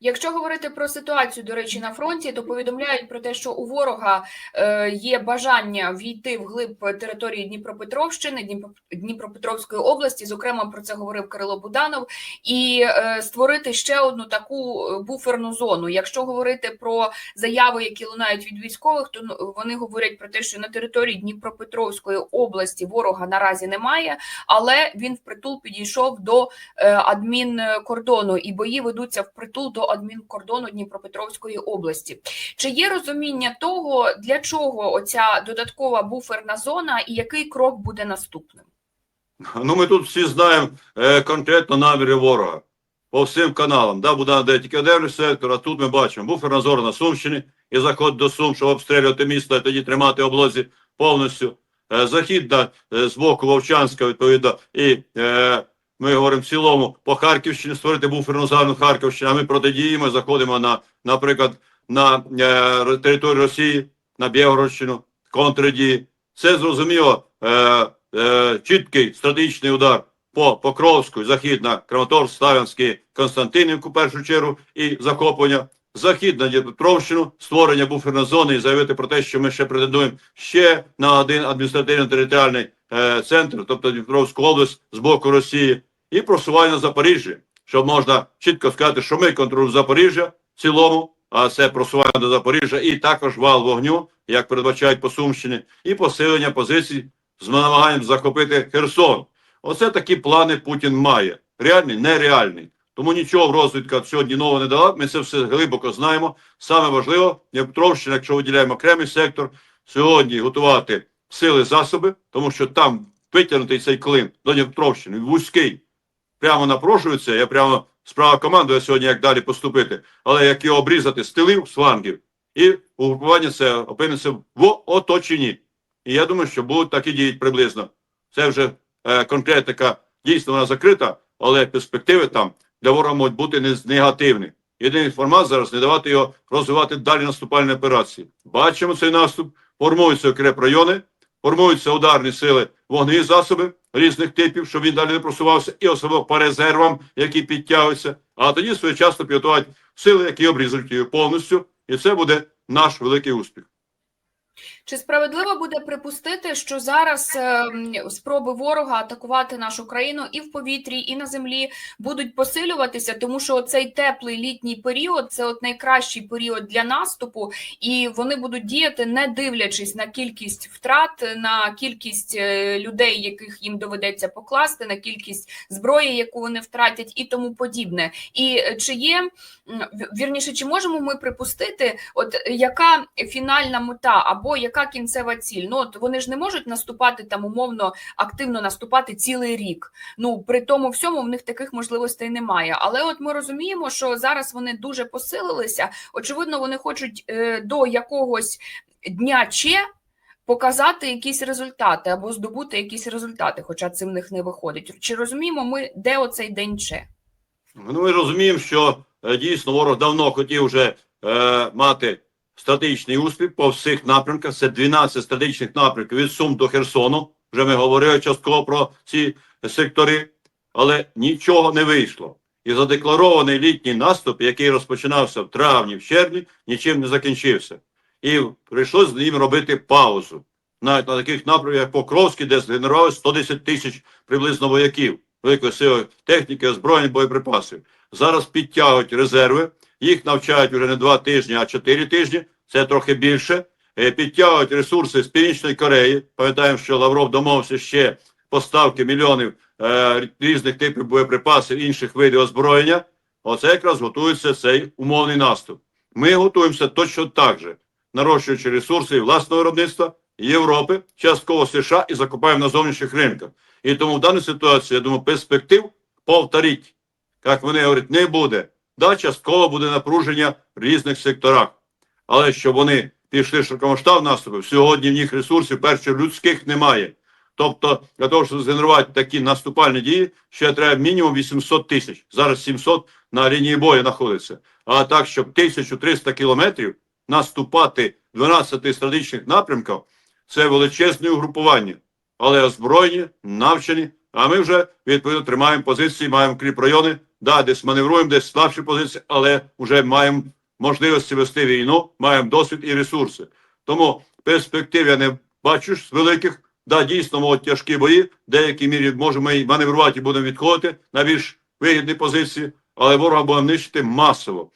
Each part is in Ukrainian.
Якщо говорити про ситуацію, до речі, на фронті, то повідомляють про те, що у ворога е, є бажання війти в глиб території Дніпропетровщини, Дніпро- Дніпропетровської області. Зокрема, про це говорив Кирило Буданов, і е, створити ще одну таку е, буферну зону. Якщо говорити про заяви, які лунають від військових, то ну, вони говорять про те, що на території Дніпропетровської області ворога наразі немає, але він впритул підійшов до адмінкордону, і бої ведуться впритул до адмінкордону Дніпропетровської області. Чи є розуміння того, для чого оця додаткова буферна зона і який крок буде наступним? Ну, ми тут всі знаємо е, конкретно наміри ворога по всім каналам. Да, буде де тільки один сектор, а тут ми бачимо буферна зона на Сумщині і заход до Сум, щоб обстрілювати місто і тоді тримати облозі повністю. Е, західна е, з боку Вовчанська, відповідно, і е, ми говоримо в цілому по Харківщині створити буферну зону Харківщини, а ми протидіємо, заходимо на, наприклад, на е, територію Росії, на Білгородщину, контрдії. Це зрозуміло. Е, е, чіткий стратегічний удар по Покровську, західна Краматорськ, Ставянський, Константинівку, в першу чергу, і захоплення. Захід на Дніпропетровщину, створення буферної зони і заявити про те, що ми ще претендуємо ще на один адміністративно-територіальний е, центр, тобто Дніпровську область з боку Росії, і просування Запоріжжя, щоб можна чітко сказати, що ми контролюємо Запоріжжя в цілому, а це просування до Запоріжжя, і також вал вогню, як передбачають по Сумщині, і посилення позицій з намаганням захопити Херсон. Оце такі плани Путін має. Реальний, нереальний. Тому нічого в розвідка сьогодні нового не дала. Ми це все глибоко знаємо. Саме важливо, Дніпропетровщина, якщо виділяємо окремий сектор, сьогодні готувати сили, засоби, тому що там витягнутий цей клин до Дніпропетровщини, вузький, прямо напрошується. Я прямо справа командує сьогодні, як далі поступити, але як його обрізати з тилів, з флангів, і угрупування це опиниться в оточенні. І я думаю, що будуть так і діяти приблизно. Це вже е, конкретика дійсно вона закрита, але перспективи там для ворога можуть бути не негативні. Єдиний формат зараз не давати його розвивати далі наступальні операції. Бачимо цей наступ, формуються укрепрайони, формуються ударні сили, вогневі засоби різних типів, щоб він далі не просувався, і особливо по резервам, які підтягуються. А тоді своєчасно підготувати сили, які обрізують її повністю, і це буде наш великий успіх. Чи справедливо буде припустити, що зараз е, спроби ворога атакувати нашу країну і в повітрі, і на землі будуть посилюватися, тому що цей теплий літній період це от найкращий період для наступу, і вони будуть діяти, не дивлячись на кількість втрат, на кількість е, людей, яких їм доведеться покласти, на кількість зброї, яку вони втратять, і тому подібне. І е, чи є вірніше, чи можемо ми припустити, от яка фінальна мета або яка кінцева ціль? Ну от вони ж не можуть наступати там умовно активно наступати цілий рік. Ну при тому всьому в них таких можливостей немає. Але от ми розуміємо, що зараз вони дуже посилилися. Очевидно, вони хочуть е, до якогось дня Че показати якісь результати або здобути якісь результати, хоча це в них не виходить. Чи розуміємо ми, де оцей день Че? Ну, ми розуміємо, що е, дійсно ворог давно хотів вже е, мати стратегічний успіх по всіх напрямках. Це 12 стратегічних напрямків від Сум до Херсону. Вже ми говорили частково про ці сектори, але нічого не вийшло. І задекларований літній наступ, який розпочинався в травні, в червні, нічим не закінчився. І прийшлося з ним робити паузу. Навіть на таких напрямках, як Покровський, де згенерували 110 тисяч приблизно вояків, великої сили техніки, озброєнь, боєприпасів. Зараз підтягують резерви, їх навчають вже не два тижні, а чотири тижні. Це трохи більше. Е, Підтягують ресурси з Північної Кореї. Пам'ятаємо, що Лавров домовився ще поставки мільйонів е, різних типів боєприпасів, інших видів озброєння. Оце якраз готується цей умовний наступ. Ми готуємося точно так же, нарощуючи ресурси власного виробництва Європи, частково США і закупаємо на зовнішніх ринках. І тому в даній ситуації, я думаю, перспектив повторіть, як вони говорять, не буде. Да, частково буде напруження в різних секторах. Але щоб вони пішли широкомасштаб наступів, сьогодні в них ресурсів, перше, людських немає. Тобто, для того, щоб згенерувати такі наступальні дії, ще треба мінімум 800 тисяч. Зараз 700 на лінії бою знаходиться. А так, щоб 1300 кілометрів наступати 12 стратегічних напрямків, це величезне угрупування, але озброєні, навчені. А ми вже відповідно тримаємо позиції, маємо кріп райони да, десь маневруємо, десь слабші позиції, але вже маємо можливості вести війну, маємо досвід і ресурси. Тому перспектив я не бачу з великих. Да, дійсно, можуть тяжкі бої, в деякій мірі можемо і маневрувати і будемо відходити на більш вигідні позиції, але ворога будемо нищити масово.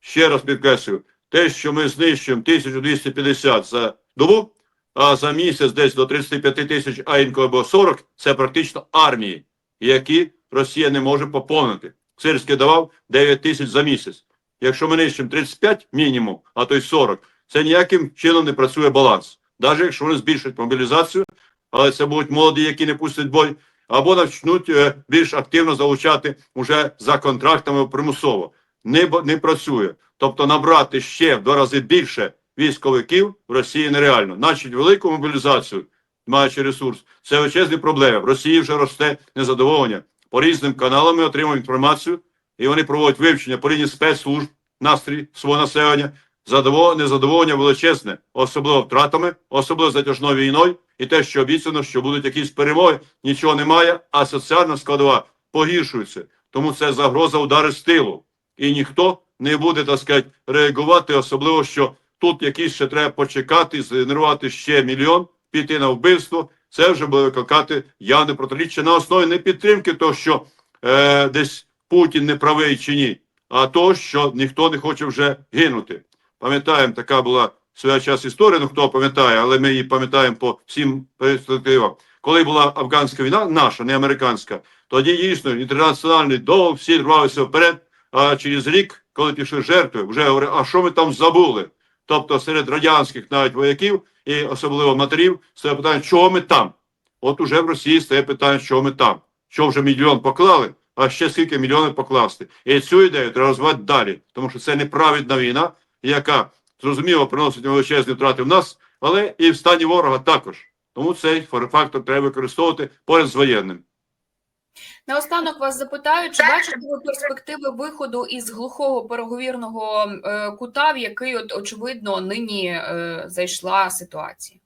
Ще раз підкреслюю, те, що ми знищуємо 1250 за добу, а за місяць десь до 35 тисяч, а інколи або 40, це практично армії, які Росія не може поповнити. Сирський давав 9 тисяч за місяць. Якщо ми нищимо 35 мінімум, а то й 40, це ніяким чином не працює баланс. Навіть якщо вони збільшать мобілізацію, але це будуть молоді, які не пустять бой, або почнуть е, більш активно залучати уже за контрактами примусово. Не, не працює. Тобто набрати ще в два рази більше військовиків в Росії нереально. Значить, велику мобілізацію, маючи ресурс, це величезні проблеми. В Росії вже росте незадоволення. По різним каналам ми отримуємо інформацію, і вони проводять вивчення по рівні спецслужб, настрій свого населення. Задоволення, незадоволення величезне, особливо втратами, особливо затяжною війною, і те, що обіцяно, що будуть якісь перемоги, нічого немає, а соціальна складова погіршується. Тому це загроза удари з тилу. І ніхто не буде, так сказати, реагувати, особливо, що тут якийсь ще треба почекати, згенерувати ще мільйон, піти на вбивство. Це вже буде викликати явне протиріччя на основі не підтримки того, що е, десь Путін не правий чи ні, а того, що ніхто не хоче вже гинути. Пам'ятаємо, така була свій час історія, ну хто пам'ятає, але ми її пам'ятаємо по всім перспективам. Коли була афганська війна, наша, не американська, тоді дійсно інтернаціональний долг, всі рвалися вперед, а через рік, коли пішли жертви, вже говорять, а що ми там забули? Тобто серед радянських навіть вояків і особливо матерів стає питання, чого ми там? От уже в Росії стає питання, чого ми там? Що вже мільйон поклали, а ще скільки мільйонів покласти. І цю ідею треба розвивати далі, тому що це неправедна війна, яка зрозуміло приносить величезні втрати в нас, але і в стані ворога також. Тому цей фактор треба використовувати поряд з воєнним. Наостанок вас запитаю, чи бачите ви перспективи виходу із глухого переговірного е, кута, в який от очевидно нині е, зайшла ситуація?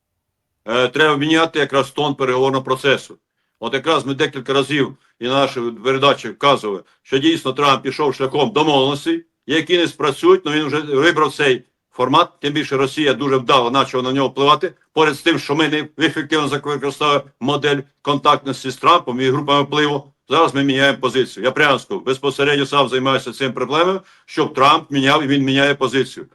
Е, треба міняти якраз тон переговорного процесу. От якраз ми декілька разів і на нашій передачі вказували, що дійсно Трамп пішов шляхом домовленостей, які не спрацюють, але він вже вибрав цей формат. Тим більше Росія дуже вдало почала на нього впливати. Поряд з тим, що ми не ефективно використовуємо модель контактності з Трампом і групами впливу. Зараз ми міняємо позицію. Я прямо скажу, безпосередньо сам займаюся цим проблемою, щоб Трамп міняв і він міняє позицію.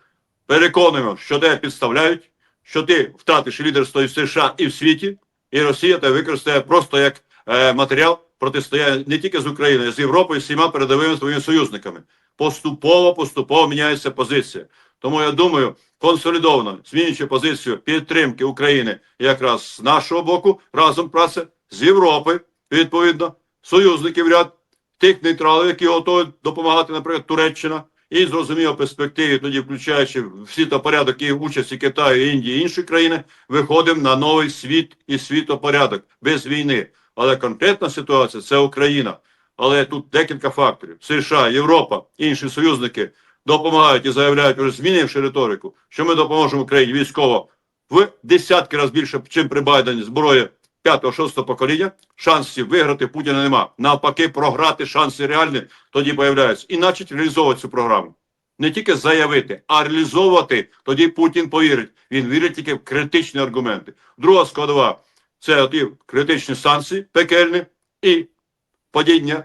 Переконуємо, що тебе підставляють, що ти втратиш лідерство і в США, і в світі, і Росія тебе використає просто як е, матеріал протистояння не тільки з Україною, а з Європою, з всіма передовими своїми союзниками. Поступово, поступово міняється позиція. Тому я думаю, консолідовано змінюючи позицію підтримки України якраз з нашого боку, разом праця з Європи, відповідно, союзників ряд тих нейтралів, які готові допомагати, наприклад, Туреччина, і зрозуміло перспективі, тоді включаючи всі та порядок і участі Китаю, Індії і інші країни, виходимо на новий світ і світопорядок без війни. Але конкретна ситуація це Україна. Але тут декілька факторів: США, Європа, інші союзники допомагають і заявляють, уже змінивши риторику, що ми допоможемо Україні військово в десятки разів більше, чим при Байдені зброї 5-6 покоління. Шансів виграти Путіна нема. Навпаки, програти шанси реальні тоді появляються. І начать реалізовувати цю програму. Не тільки заявити, а реалізовувати. Тоді Путін повірить. Він вірить тільки в критичні аргументи. Друга складова це ті критичні санкції, пекельні і падіння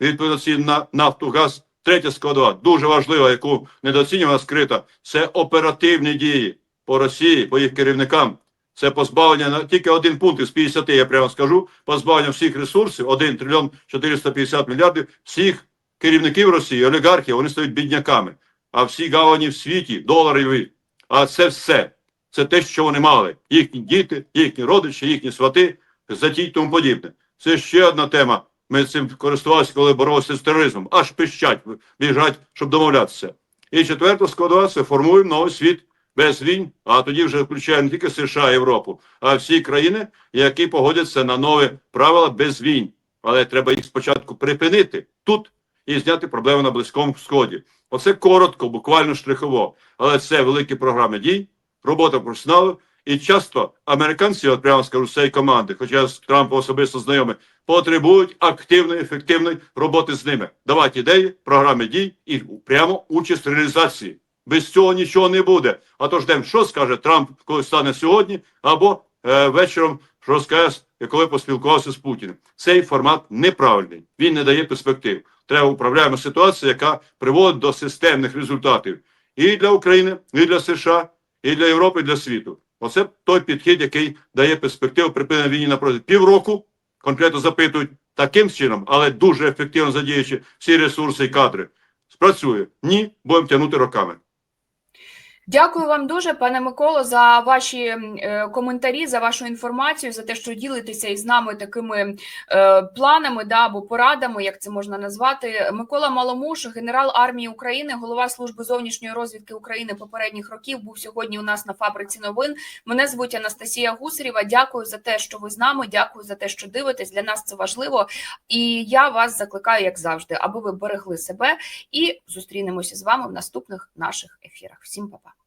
відповідно на нафту, газ. Третя складова, дуже важлива, яку недооцінювана скрита, це оперативні дії по Росії, по їх керівникам. Це позбавлення на тільки один пункт із 50, я прямо скажу, позбавлення всіх ресурсів, 1 трильйон 450 мільярдів, всіх керівників Росії, олігархів, вони стають бідняками. А всі гавані в світі, доларові, а це все. Це те, що вони мали. Їхні діти, їхні родичі, їхні свати, заті тому подібне. Це ще одна тема. Ми цим користувалися, коли боролися з тероризмом. Аж пищать, біжать, щоб домовлятися. І четверта складова це формуємо новий світ без війн, а тоді вже включаємо не тільки США Європу, а всі країни, які погодяться на нові правила без війн. Але треба їх спочатку припинити тут і зняти проблеми на Близькому Сході. Оце коротко, буквально штрихово. Але це великі програми дій, робота професіоналів І часто американці, от прямо скажу, з цієї команди, хоча я з Трампом особисто знайомий, потребують активної, ефективної роботи з ними. Давати ідеї, програми дій і прямо участь в реалізації. Без цього нічого не буде. А то ждемо, що скаже Трамп, коли стане сьогодні, або е, вечором, що скаже, коли поспілкувався з Путіним. Цей формат неправильний. Він не дає перспектив. Треба управляємо ситуацію, яка приводить до системних результатів і для України, і для США, і для Європи, і для світу. Оце той підхід, який дає перспективу припинення війни на протязі півроку. Конкретно запитують таким чином, але дуже ефективно задіючи всі ресурси і кадри. Спрацює. Ні, будемо тягнути роками. Дякую вам дуже, пане Миколо, за ваші е, коментарі, за вашу інформацію, за те, що ділитеся із нами такими е, планами да, або порадами, як це можна назвати. Микола Маломуш, генерал армії України, голова служби зовнішньої розвідки України попередніх років, був сьогодні у нас на фабриці новин. Мене звуть Анастасія Гусарєва. Дякую за те, що ви з нами. Дякую за те, що дивитесь. Для нас це важливо. І я вас закликаю, як завжди, аби ви берегли себе і зустрінемося з вами в наступних наших ефірах. Всім па-па.